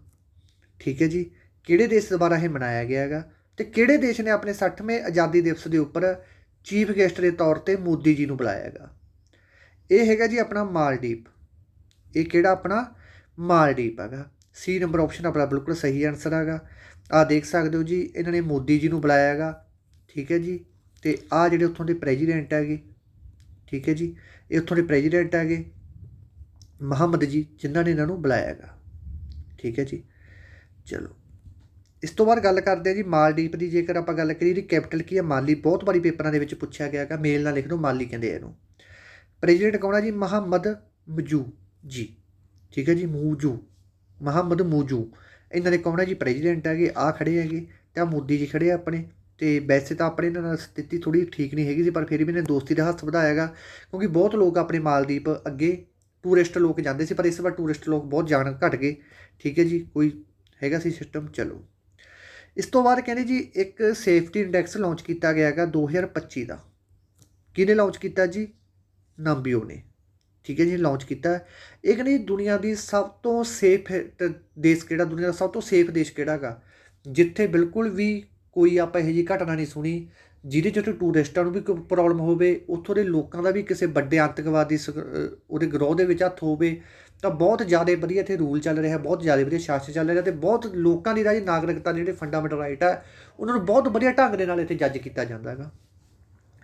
ਠੀਕ ਹੈ ਜੀ, ਕਿਹੜੇ ਦੇਸ਼ ਦੁਆਰਾ ਇਹ ਮਨਾਇਆ ਗਿਆ ਹੈਗਾ ਤੇ ਕਿਹੜੇ ਦੇਸ਼ ਨੇ ਆਪਣੇ 60ਵੇਂ ਆਜ਼ਾਦੀ ਦਿਵਸ ਦੇ ਉੱਪਰ ਚੀਫ ਗੈਸਟ ਦੇ ਤੌਰ ਤੇ ਮੋਦੀ ਜੀ ਨੂੰ ਬੁਲਾਇਆ ਹੈਗਾ? ਇਹ ਹੈਗਾ ਜੀ ਆਪਣਾ ਮਾਲਦੀਪ। ਇਹ ਕਿਹੜਾ ਆਪਣਾ? ਮਾਲਦੀਪ ਹੈਗਾ। ਸੀ ਨੰਬਰ ਆਪਸ਼ਨ ਆਪਣਾ ਬਿਲਕੁਲ ਸਹੀ ਆਨਸਰ ਹੈਗਾ। ਆ ਦੇਖ ਸਕਦੇ ਹੋ ਜੀ, ਇਹਨਾਂ ਨੇ ਮੋਦੀ ਜੀ ਨੂੰ ਬੁਲਾਇਆ ਹੈਗਾ, ਠੀਕ ਹੈ ਜੀ, ਤੇ ਆ ਜਿਹੜੇ ਉੱਥੋਂ ਦੇ ਪ੍ਰੈਜ਼ੀਡੈਂਟ ਹੈਗੇ, ਠੀਕ ਹੈ ਜੀ, ਇਹ ਉੱਥੋਂ ਦੇ ਪ੍ਰੈਜ਼ੀਡੈਂਟ ਹੈਗੇ, ਮੁਹੰਮਦ ਜੀ, ਜਿਨ੍ਹਾਂ ਨੇ ਇਹਨਾਂ ਨੂੰ ਬੁਲਾਇਆ ਹੈਗਾ, ਠੀਕ ਹੈ ਜੀ, ਚਲੋ। ਇਸ ਤੋਂ ਬਾਅਦ ਗੱਲ ਕਰਦੇ ਹਾਂ ਜੀ, ਮਾਲਦੀਪ ਦੀ, ਜੇਕਰ ਆਪਾਂ ਗੱਲ ਕਰੀਏ ਦੀ ਕੈਪੀਟਲ ਕੀ ਹੈ, ਮਾਲੀ, ਬਹੁਤ ਵਾਰੀ ਪੇਪਰਾਂ ਦੇ ਵਿੱਚ ਪੁੱਛਿਆ ਗਿਆ ਹੈਗਾ, ਮੇਲ ਨਾਲ ਲਿਖ ਦਿਓ ਮਾਲੀ ਕਹਿੰਦੇ ਆ ਇਹਨੂੰ। ਪ੍ਰੈਜ਼ੀਡੈਂਟ ਕੌਣ ਹੈ ਜੀ? ਮੁਹੰਮਦ ਮਜੂ ਜੀ, ਠੀਕ ਹੈ ਜੀ, ਮੂਜੂ, ਮੁਹੰਮਦ ਮੂਜੂ। ਇਹਨਾਂ ਦੇ ਕੌਣ ਹੈ ਜੀ ਪ੍ਰੈਜ਼ੀਡੈਂਟ ਹੈਗੇ ਆ ਖੜੇ ਹੈਗੇ ਤੇ ਆ ਮੋਦੀ ਜੀ ਖੜੇ ਆ ਆਪਣੇ ਤੇ ਵੈਸੇ ਤਾਂ ਆਪਣੇ ਇਹਨਾਂ ਨਾਲ ਸਥਿਤੀ ਥੋੜੀ ਠੀਕ ਨਹੀਂ ਹੈਗੀ ਸੀ, ਪਰ ਫਿਰ ਵੀ ਇਹਨੇ ਦੋਸਤੀ ਦਾ ਹੱਥ ਵਧਾਇਆ ਹੈਗਾ, ਕਿਉਂਕਿ ਬਹੁਤ ਲੋਕ ਆਪਣੇ ਮਾਲਦੀਪ ਅੱਗੇ ਟੂਰਿਸਟ ਲੋਕ ਜਾਂਦੇ ਸੀ, ਪਰ ਇਸ ਵਾਰ ਟੂਰਿਸਟ ਲੋਕ ਬਹੁਤ ਜਾਣ ਘਟ ਗਏ। ਠੀਕ ਹੈ ਜੀ, ਕੋਈ ਹੈਗਾ ਸੀ ਸਿਸਟਮ ਚਲੋ। ਇਸ ਤੋਂ ਬਾਅਦ ਕਹਿੰਦੇ ਜੀ ਇੱਕ ਸੇਫਟੀ ਇੰਡੈਕਸ ਲਾਂਚ ਕੀਤਾ ਗਿਆ ਹੈਗਾ 2025 ਦਾ। ਕਿਹਨੇ ਲਾਂਚ ਕੀਤਾ ਜੀ? ਨਾਂਬੀਓ ਨੇ। ਠੀਕ ਹੈ ਜੀ ਲਾਂਚ ਕੀਤਾ ਇਹ ਕਹਿੰਦੇ ਜੀ ਦੁਨੀਆ ਦੀ ਸਭ ਤੋਂ ਸੇਫ ਦੇਸ਼ ਕਿਹੜਾ, ਦੁਨੀਆ ਦਾ ਸਭ ਤੋਂ ਸੇਫ ਦੇਸ਼ ਕਿਹੜਾ ਹੈਗਾ? ਜਿੱਥੇ ਬਿਲਕੁਲ ਵੀ ਕੋਈ ਆਪਾਂ ਇਹੋ ਜਿਹੀ ਘਟਨਾ ਨਹੀਂ ਸੁਣੀ, ਜਿਹਦੇ 'ਚ ਟੂਰਿਸਟਾਂ ਨੂੰ ਵੀ ਕੋਈ ਪ੍ਰੋਬਲਮ ਹੋਵੇ, ਉੱਥੋਂ ਦੇ ਲੋਕਾਂ ਦਾ ਵੀ ਕਿਸੇ ਵੱਡੇ ਆਤੰਕਵਾਦੀ ਸਕ- ਉਹਦੇ ਗਰੋਹ ਦੇ ਵਿੱਚ ਹੱਥ ਹੋਵੇ, ਤਾਂ ਬਹੁਤ ਜ਼ਿਆਦਾ ਵਧੀਆ ਇੱਥੇ ਰੂਲ ਚੱਲ ਰਿਹਾ, ਬਹੁਤ ਜ਼ਿਆਦਾ ਵਧੀਆ ਸ਼ਾਸਨ ਚੱਲ ਰਿਹਾ, ਤੇ ਬਹੁਤ ਲੋਕਾਂ ਦੀ ਰਾਜ ਨਾਗਰਿਕਤਾ ਦੇ ਜਿਹੜੇ ਫੰਡਾਮੈਂਟਲ ਰਾਈਟ ਆ, ਉਹਨਾਂ ਨੂੰ ਬਹੁਤ ਵਧੀਆ ਢੰਗ ਦੇ ਨਾਲ ਇੱਥੇ ਜੱਜ ਕੀਤਾ ਜਾਂਦਾ ਹੈਗਾ।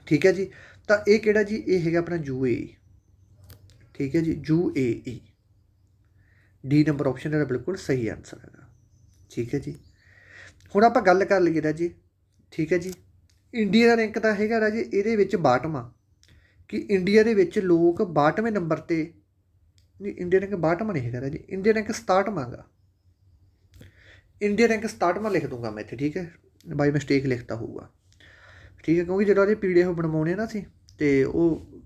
ਠੀਕ ਹੈ ਜੀ, ਤਾਂ ਇਹ ਕਿਹੜਾ ਜੀ? ਇਹ ਹੈਗਾ ਆਪਣਾ ਯੂਏਈ ਠੀਕ ਹੈ ਜੀ U A E D number option ਦਾ ਬਿਲਕੁਲ ਸਹੀ ਆਨਸਰ ਹੈਗਾ। ਠੀਕ ਹੈ ਜੀ। ਹੁਣ ਆਪਾਂ ਗੱਲ ਕਰ ਲਈਏ ਰਾਜੀ। ਠੀਕ ਹੈ ਜੀ। ਇੰਡੀਆ ਦਾ ਰੈਂਕ ਤਾਂ ਹੈਗਾ ਰਾਜੀ, ਇਹਦੇ ਵਿੱਚ 62ਵਾਂ ਕਿ ਇੰਡੀਆ ਦੇ ਵਿੱਚ ਲੋਕ 62ਵੇਂ ਨੰਬਰ ਤੇ, ਨਹੀਂ ਇੰਡੀਆ ਰੈਂਕ 62ਵਾਂ ਨਹੀਂ ਹੈਗਾ ਰਾਜੀ। ਇੰਡੀਆ ਰੈਂਕ 67ਵਾਂ ਗਾ ਇੰਡੀਆ ਰੈਂਕ 67ਵਾਂ ਲਿਖ ਦੂੰਗਾ ਮੈਂ ਇੱਥੇ, ਠੀਕ ਹੈ। ਬਾਈ ਮਿਸਟੇਕ ਲਿਖਤਾ ਹੋਊਗਾ। ਠੀਕ ਹੈ, ਕਿਉਂਕਿ ਜਦੋਂ ਇਹ ਪੀਡੀਐਫ ਬਣਵਾਉਣੇ ਨਾ ਸੀ ਤੇ ਉਹ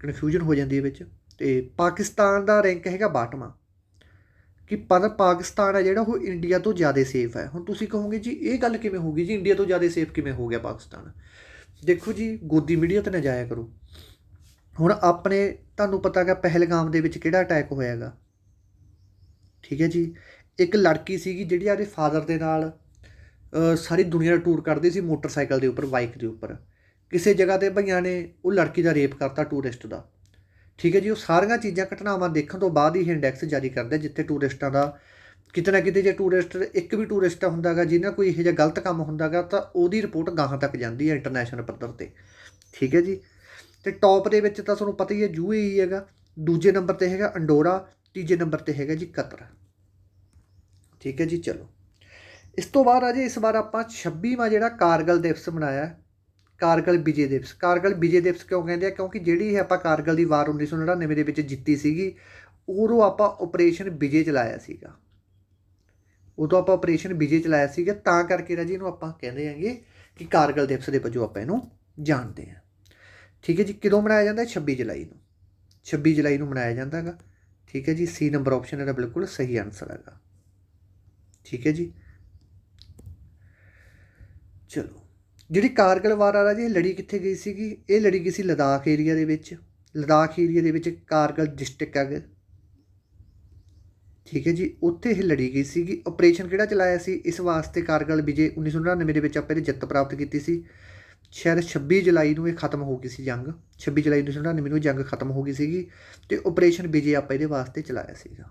ਕਨਫਿਊਜ਼ਨ ਹੋ ਜਾਂਦੀ ਹੈ ਵਿੱਚ। ਤੇ ਪਾਕਿਸਤਾਨ ਦਾ ਰੈਂਕ ਹੈਗਾ 62ਵਾਂ ਕਿ ਪਰ ਪਾਕਿਸਤਾਨ ਹੈ ਜਿਹੜਾ ਉਹ ਇੰਡੀਆ ਤੋਂ ਜ਼ਿਆਦਾ ਸੇਫ ਹੈ ਹੁਣ ਤੁਸੀਂ ਕਹੋਗੇ ਜੀ, ਇਹ ਗੱਲ ਕਿਵੇਂ ਹੋ ਗਈ ਜੀ? ਇੰਡੀਆ ਤੋਂ ਜ਼ਿਆਦਾ ਸੇਫ ਕਿਵੇਂ ਹੋ ਗਿਆ ਪਾਕਿਸਤਾਨ? ਦੇਖੋ ਜੀ, ਗੋਦੀ ਮੀਡੀਆ ਤੇ ਨਾ ਜਾਇਆ ਕਰੋ। ਹੁਣ ਆਪਣੇ, ਤੁਹਾਨੂੰ ਪਤਾ ਹੈਗਾ ਪਹਿਲਗਾਮ ਦੇ ਵਿੱਚ ਕਿਹੜਾ ਅਟੈਕ ਹੋਇਆ ਹੈਗਾ? ਠੀਕ ਹੈ ਜੀ? ਇੱਕ ਲੜਕੀ ਸੀਗੀ ਜਿਹੜੀ ਆਦੇ ਫਾਦਰ ਦੇ ਨਾਲ ਸਾਰੀ ਦੁਨੀਆ ਦਾ ਟੂਰ ਕਰਦੀ ਸੀ ਮੋਟਰਸਾਈਕਲ ਦੇ ਉੱਪਰ ਬਾਈਕ ਦੇ ਉੱਪਰ। ਕਿਸੇ ਜਗ੍ਹਾ ਤੇ ਭਈਆਂ ਨੇ ਉਹ ਲੜਕੀ ਦਾ ਰੇਪ ਕਰਤਾ ਟੂਰਿਸਟ ਦਾ। ਠੀਕ ਹੈ ਜੀ, ਉਹ ਸਾਰੀਆਂ ਚੀਜ਼ਾਂ ਘਟਨਾਵਾਂ ਦੇਖਣ ਤੋਂ ਬਾਅਦ ਹੀ ਇੰਡੈਕਸ ਜਾਰੀ ਕਰਦਾ ਜਿੱਥੇ ਟੂਰਿਸਟਾਂ ਦਾ ਕਿਤੇ ਨਾ ਕਿਤੇ ਜੇ ਟੂਰਿਸਟ ਇੱਕ ਵੀ ਟੂਰਿਸਟ ਹੁੰਦਾਗਾ ਜਿਹਨਾਂ ਕੋਈ ਇਹੋ ਜਿਹਾ ਗਲਤ ਕੰਮ ਹੁੰਦਾਗਾ ਤਾਂ ਉਹਦੀ ਰਿਪੋਰਟ ਗਾਹਾਂ ਤੱਕ ਜਾਂਦੀ ਹੈ ਇੰਟਰਨੈਸ਼ਨਲ ਪੱਧਰ ਤੇ। ਠੀਕ ਹੈ ਜੀ, ਤੇ ਟੌਪ ਦੇ ਵਿੱਚ ਤਾਂ ਤੁਹਾਨੂੰ ਪਤਾ ਹੀ ਹੈ ਯੂਏਈ ਹੈਗਾ, ਦੂਜੇ ਨੰਬਰ ਤੇ ਹੈਗਾ ਅੰਡੋਰਾ, ਤੀਜੇ ਨੰਬਰ ਤੇ ਹੈਗਾ ਜੀ ਕਤਰ। ਠੀਕ ਹੈ ਜੀ, ਚਲੋ। ਇਸ ਤੋਂ ਬਾਅਦ ਆ ਜੀ, ਇਸ ਵਾਰ ਆਪਾਂ 26ਵਾਂ ਜਿਹੜਾ ਕਾਰਗਲ ਦਿਵਸ ਮਨਾਇਆ ਕਾਰਗਲ ਵਿਜੇ ਦਿਵਸ। ਕਾਰਗਲ ਵਿਜੇ ਦਿਵਸ ਕਿਉਂ ਕਹਿੰਦੇ ਆ? ਕਿਉਂਕਿ ਜਿਹੜੀ ਇਹ ਆਪਾਂ ਕਾਰਗਲ ਦੀ ਵਾਰ 1999 ਦੇ ਵਿੱਚ ਜਿੱਤੀ ਸੀਗੀ, ਉਦੋਂ ਆਪਾਂ ਆਪਰੇਸ਼ਨ ਵਿਜੇ ਚਲਾਇਆ ਸੀਗਾ। ਉਦੋਂ ਆਪਾਂ ਆਪਰੇਸ਼ਨ ਵਿਜੇ ਚਲਾਇਆ ਸੀਗਾ, ਤਾਂ ਕਰਕੇ ਰਾਜੀ ਇਹਨੂੰ ਆਪਾਂ ਕਹਿੰਦੇ ਆਂਗੇ ਕਿ ਕਾਰਗਲ ਦਿਵਸ ਦੇ ਵਜੋਂ ਆਪਾਂ ਇਹਨੂੰ ਜਾਣਦੇ ਹਾਂ। ਠੀਕ ਹੈ ਜੀ, ਕਿਦੋਂ ਮਨਾਇਆ ਜਾਂਦਾ? ਹੈ 26 ਜੁਲਾਈ ਨੂੰ। 26 ਜੁਲਾਈ ਨੂੰ ਮਨਾਇਆ ਜਾਂਦਾ ਹੈਗਾ। ਠੀਕ ਹੈ ਜੀ, ਸੀ ਨੰਬਰ ਆਪਸ਼ਨ ਇਹਦਾ ਬਿਲਕੁਲ ਸਹੀ ਆਨਸਰ ਹੈਗਾ। ਠੀਕ ਹੈ ਜੀ। ਚਲੋ। ਜਿਹੜੀ ਕਾਰਗਲ ਵਾਰ ਆ ਜੀ, ਇਹ ਲੜੀ ਕਿੱਥੇ ਗਈ ਸੀਗੀ? ਇਹ ਲੜੀ ਗਈ ਸੀ ਲਦਾਖ ਏਰੀਆ ਦੇ ਵਿੱਚ। ਲਦਾਖ ਏਰੀਆ ਦੇ ਵਿੱਚ ਕਾਰਗਲ ਡਿਸਟ੍ਰਿਕਟ ਹੈਗਾ। ਠੀਕ ਹੈ ਜੀ, ਉੱਥੇ ਇਹ ਲੜੀ ਗਈ ਸੀਗੀ। ਆਪਰੇਸ਼ਨ ਕਿਹੜਾ ਚਲਾਇਆ ਸੀ? ਇਸ ਵਾਸਤੇ ਕਾਰਗਲ ਵਿਜੇ 1999 ਦੇ ਵਿੱਚ ਆਪਾਂ ਇਹਦੀ ਜਿੱਤ ਪ੍ਰਾਪਤ ਕੀਤੀ ਸੀ। ਸ਼ਾਇਦ 26 ਜੁਲਾਈ ਨੂੰ ਇਹ ਖਤਮ ਹੋ ਗਈ ਸੀ ਜੰਗ। 26 ਜੁਲਾਈ 1999 ਨੂੰ ਜੰਗ ਖਤਮ ਹੋ ਗਈ ਸੀਗੀ ਤੇ ਆਪਰੇਸ਼ਨ ਵਿਜੇ ਆਪਾਂ ਇਹਦੇ ਵਾਸਤੇ ਚਲਾਇਆ ਸੀਗਾ।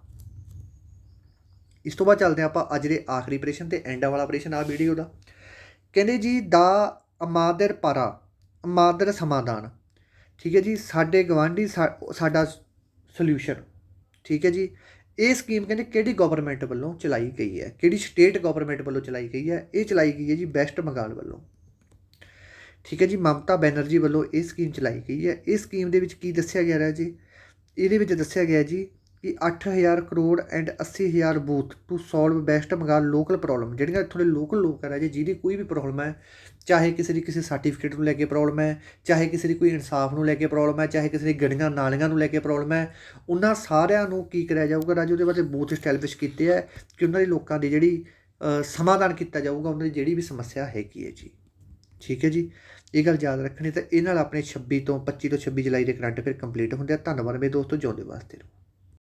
ਇਸ ਤੋਂ ਬਾਅਦ ਚੱਲਦੇ ਹਾਂ ਆਪਾਂ ਅੱਜ ਦੇ ਆਖਰੀ ਆਪਰੇਸ਼ਨ ਤੇ ਐਂਡ ਵਾਲਾ ਆਪਰੇਸ਼ਨ ਆ ਵੀਡੀਓ ਦਾ। ਕਹਿੰਦੇ ਜੀ, ਦਾ ਅਮਾਦਰ ਪਾਰਾ, ਅਮਾਦਰ ਸਮਾਧਾਨ ਠੀਕ ਹੈ ਜੀ, ਸਾਡੇ ਗਵਾਂਢੀ ਸਾ- ਸਾਡਾ ਸੋਲੂਸ਼ਨ ਠੀਕ ਹੈ ਜੀ, ਇਹ ਸਕੀਮ ਕਹਿੰਦੇ ਕਿਹੜੀ ਗਵਰਨਮੈਂਟ ਵੱਲੋਂ ਚਲਾਈ ਗਈ ਹੈ? ਕਿਹੜੀ ਸਟੇਟ ਗਵਰਨਮੈਂਟ ਵੱਲੋਂ ਚਲਾਈ ਗਈ ਹੈ? ਇਹ ਚਲਾਈ ਗਈ ਹੈ ਜੀ ਵੈਸਟ ਬੰਗਾਲ ਵੱਲੋਂ। ਠੀਕ ਹੈ ਜੀ, ਮਮਤਾ ਬੈਨਰਜੀ ਵੱਲੋਂ ਇਹ ਸਕੀਮ ਚਲਾਈ ਗਈ ਹੈ। ਇਹ ਸਕੀਮ ਦੇ ਵਿੱਚ ਕੀ ਦੱਸਿਆ ਗਿਆ ਹੈ ਜੀ? ਇਹਦੇ ਵਿੱਚ ਦੱਸਿਆ ਗਿਆ ਜੀ ਕਿ 8000 crore and 80000 booth to solve West Bengal local problem ਜਿਹੜੀਆਂ ਇੱਥੋਂ ਦੇ ਲੋਕਲ ਲੋਕ ਹੈ ਰਾਜੇ, ਜਿਹਦੀ ਕੋਈ ਵੀ ਪ੍ਰੋਬਲਮ ਹੈ, ਚਾਹੇ ਕਿਸੇ ਦੀ ਕਿਸੇ ਸਰਟੀਫਿਕੇਟ ਨੂੰ ਲੈ ਕੇ ਪ੍ਰੋਬਲਮ ਹੈ, ਚਾਹੇ ਕਿਸੇ ਦੀ ਕੋਈ ਇਨਸਾਫ ਨੂੰ ਲੈ ਕੇ ਪ੍ਰੋਬਲਮ ਹੈ, ਚਾਹੇ ਕਿਸੇ ਦੀ ਗਲੀਆਂ ਨਾਲੀਆਂ ਨੂੰ ਲੈ ਕੇ ਪ੍ਰੋਬਲਮ ਹੈ, ਉਹਨਾਂ ਸਾਰਿਆਂ ਨੂੰ ਕੀ ਕਰਿਆ ਜਾਊਗਾ ਰਾਜੇ, ਉਹਦੇ ਵਾਸਤੇ ਬੂਥ ਸਟੈਬਲਿਸ਼ ਕੀਤੇ ਹੈ ਕਿ ਉਹਨਾਂ ਦੀ ਲੋਕਾਂ ਦੀ ਜਿਹੜੀ ਸਮਾਧਾਨ ਕੀਤਾ ਜਾਊਗਾ, ਉਹਨਾਂ ਦੀ ਜਿਹੜੀ ਵੀ ਸਮੱਸਿਆ ਹੈਗੀ ਹੈ ਜੀ। ਠੀਕ ਹੈ ਜੀ? ਇਹ ਗੱਲ ਯਾਦ ਰੱਖਣੀ ਤਾਂ ਇਹ ਨਾਲ ਆਪਣੇ 26 ਤੋਂ 25 ਤੋਂ 26 ਜੁਲਾਈ ਦੇ ਕਰੰਟ ਫਿਰ ਕੰਪਲੀਟ ਹੁੰਦੇ ਆ। ਧੰਨਵਾਦ ਮੇਰੇ ਦੋਸਤੋ, ਜਿਉਂਦੇ ਵਾਸਤੇ